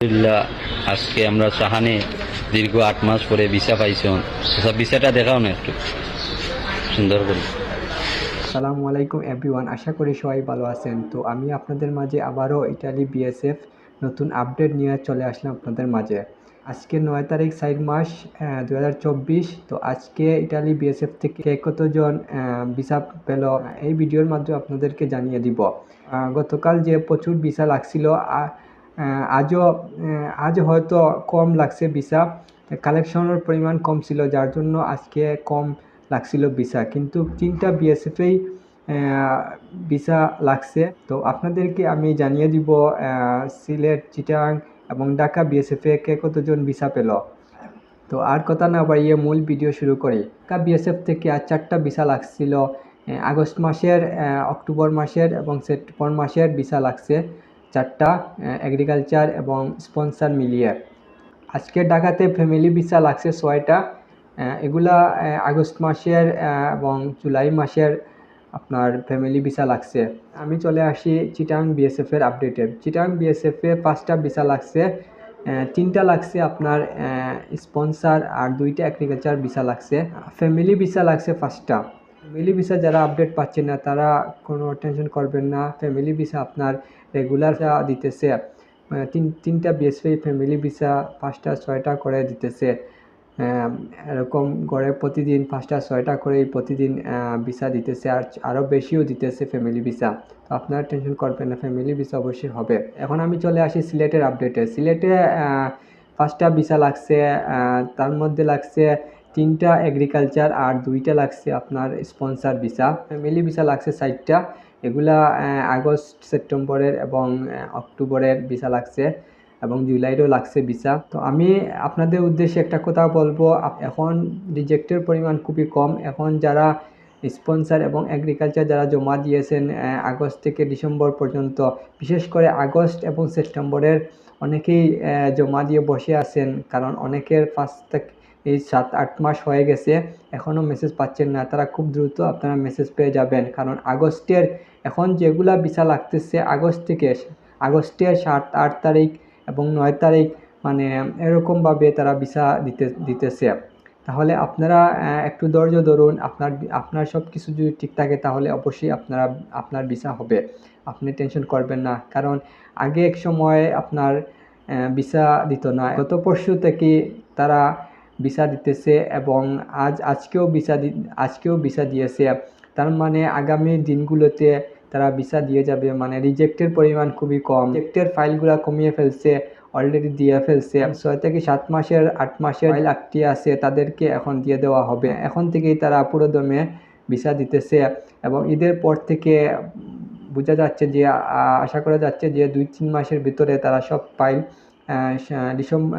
আলহামদুলিল্লাহ, আজকে আমরা সাহানে দীর্ঘ আট মাস পরে ভিসা পাইছন আচ্ছা ভিসাটা দেখাও না একটু। সুন্দর করে। আসসালামু আলাইকুম এভরিওয়ান, আশা করি সবাই ভালো আছেন। তো আমি আপনাদের মাঝে আবারও ইটালি বিএসএফ নতুন আপডেট নিয়ে চলে আসলাম আপনাদের মাঝে। আজকে নয় তারিখ সাইড মাস দুই হাজার চব্বিশ। তো আজকে ইটালি বিএসএফ থেকে কতজন ভিসা পেল। এই ভিডিওর মাধ্যমে আপনাদেরকে জানিয়ে দিব। গতকাল যে প্রচুর ভিসা লাগছিল আজও আজ হয়তো কম লাগছে ভিসা, কালেকশনের পরিমাণ কম ছিল, যার জন্য আজকে কম লাগছিল ভিসা। কিন্তু তিনটা বিএসএফেই ভিসা লাগছে। তো আপনাদেরকে আমি জানিয়ে দিব সিলেট, চিটাং এবং ঢাকা বিএসএফে কে কতজন ভিসা পেল। তো আর কথা না বাড়িয়ে মূল ভিডিও শুরু করি। ঢাকা বিএসএফ থেকে আর চারটা ভিসা লাগছিল আগস্ট মাসের অক্টোবর মাসের এবং সেপ্টেম্বর মাসের ভিসা লাগছে। চারটা এগ্রিকালচার এবং স্পন্সার মিলিয়ে। আজকে ঢাকাতে ফ্যামিলি ভিসা লাগছে ছয়টা এগুলা আগস্ট মাসের এবং জুলাই মাসের আপনার ফ্যামিলি ভিসা লাগছে। আমি চলে আসি চিটাং বিএসএফ এর আপডেটে চিটাং বিএসএফ পাঁচটা ভিসা লাগছে তিনটা লাগছে আপনার স্পন্সার আর দুইটা এগ্রিকালচার ভিসা লাগছে। ফ্যামিলি ভিসা লাগছে পাঁচটা। ফ্যামিলি ভিসা যারা আপডেট পাচ্ছেন না, তারা কোনো টেনশন করবেন না। ফ্যামিলি ভিসা আপনার রেগুলার দিতেছে। তিন, তিনটা বিএসপি ফ্যামিলি ভিসা পাঁচটা, ছয়টা করে দিতেছে। এরকম গড়ে প্রতিদিন পাঁচটা, ছয়টা করে প্রতিদিন ভিসা দিতেছে। আর আরও বেশিও দিতেছে ফ্যামিলি ভিসা তো আপনারা টেনশন করবেন না ফ্যামিলি ভিসা অবশ্যই হবে। এখন আমি চলে আসি সিলেটের আপডেটে সিলেটে পাঁচটা ভিসা লাগছে। তার মধ্যে লাগছে তিনটা এগ্রিকালচার আর দুইটা লাগছে আপনার স্পন্সার ভিসা ফ্যামিলি ভিসা লাগছে সাইটটা এগুলা আগস্ট, সেপ্টেম্বরের এবং অক্টোবরের ভিসা লাগছে এবং জুলাইরও লাগছে ভিসা তো আমি আপনাদের উদ্দেশ্যে একটা কথা বলব এখন রিজেক্টের পরিমাণ খুবই কম। এখন যারা স্পন্সার এবং এগ্রিকালচার যারা জমা দিয়েছেন আগস্ট থেকে ডিসেম্বর পর্যন্ত, বিশেষ করে আগস্ট এবং সেপ্টেম্বরের অনেকেই জমা দিয়ে বসে আছেন। কারণ অনেকের থেকে এই সাত, আট মাস হয়ে গেছে এখনও মেসেজ পাচ্ছেন না। তারা খুব দ্রুত আপনারা মেসেজ পেয়ে যাবেন। কারণ আগস্টের এখন যেগুলা ভিসা লাগতেছে, আগস্ট থেকে আগস্টের সাত, আট তারিখ এবং নয় তারিখ মানে এরকমভাবে তারা ভিসা দিতে, দিতেছে। তাহলে আপনারা একটু ধৈর্য ধরুন। আপনার আপনার সব কিছু যদি ঠিক থাকে, তাহলে অবশ্যই আপনারা, আপনার ভিসা হবে। আপনি টেনশন করবেন না। কারণ আগে এক সময় আপনার ভিসা দিত না। গত পরশু থেকে তারা ভিসা দিতেছে এবং আজ, আজকেও ভিসা আজকেও ভিসা দিয়েছে। তার মানে আগামী দিনগুলোতে তারা ভিসা দিয়ে যাবে। মানে রিজেক্টের পরিমাণ খুবই কম। রিজেক্টের ফাইলগুলো কমিয়ে ফেলছে অলরেডি দিয়ে ফেলছে। ছয় থেকে সাত মাসের, আট মাসের ফাইল আটটি আছে, তাদেরকে এখন দিয়ে দেওয়া হবে। এখন থেকেই তারা পুরো দমে ভিসা দিতেছে এবং ঈদের পর থেকে বোঝা যাচ্ছে যে আশা করা যাচ্ছে যে দুই, তিন মাসের ভিতরে তারা সব ফাইল ডিসেম্বর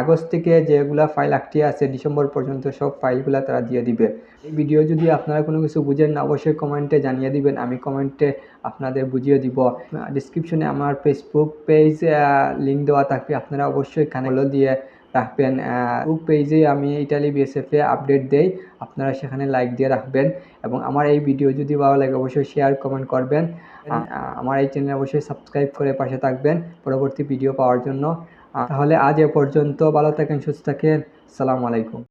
আগস্ট থেকে যেগুলা ফাইল আটকে আছে, ডিসেম্বর পর্যন্ত সব ফাইলগুলা তারা দিয়ে দিবে। এই ভিডিও যদি আপনারা কোনো কিছু বুঝেন না অবশ্যই কমেন্টে জানিয়ে দিবেন। আমি কমেন্টে আপনাদের বুঝিয়ে দিব। ডিসক্রিপশনে আমার ফেসবুক পেজ লিঙ্ক দেওয়া থাকবে। আপনারা অবশ্যই ফলো দিয়ে রাখবেন। ফেসবুক পেজে আমি ইটালি বিএসএফ এ আপডেট দেই। আপনারা সেখানে লাইক দিয়ে রাখবেন এবং আমার এই ভিডিও যদি ভালো লাগে অবশ্যই শেয়ার কমেন্ট করবেন। আমার এই চ্যানেল অবশ্যই সাবস্ক্রাইব করে পাশে থাকবেন পরবর্তী ভিডিও পাওয়ার জন্য। তাহলে আজ এ পর্যন্ত ভালো থাকেন, সুস্থ থাকেন। সালাম আলাইকুম।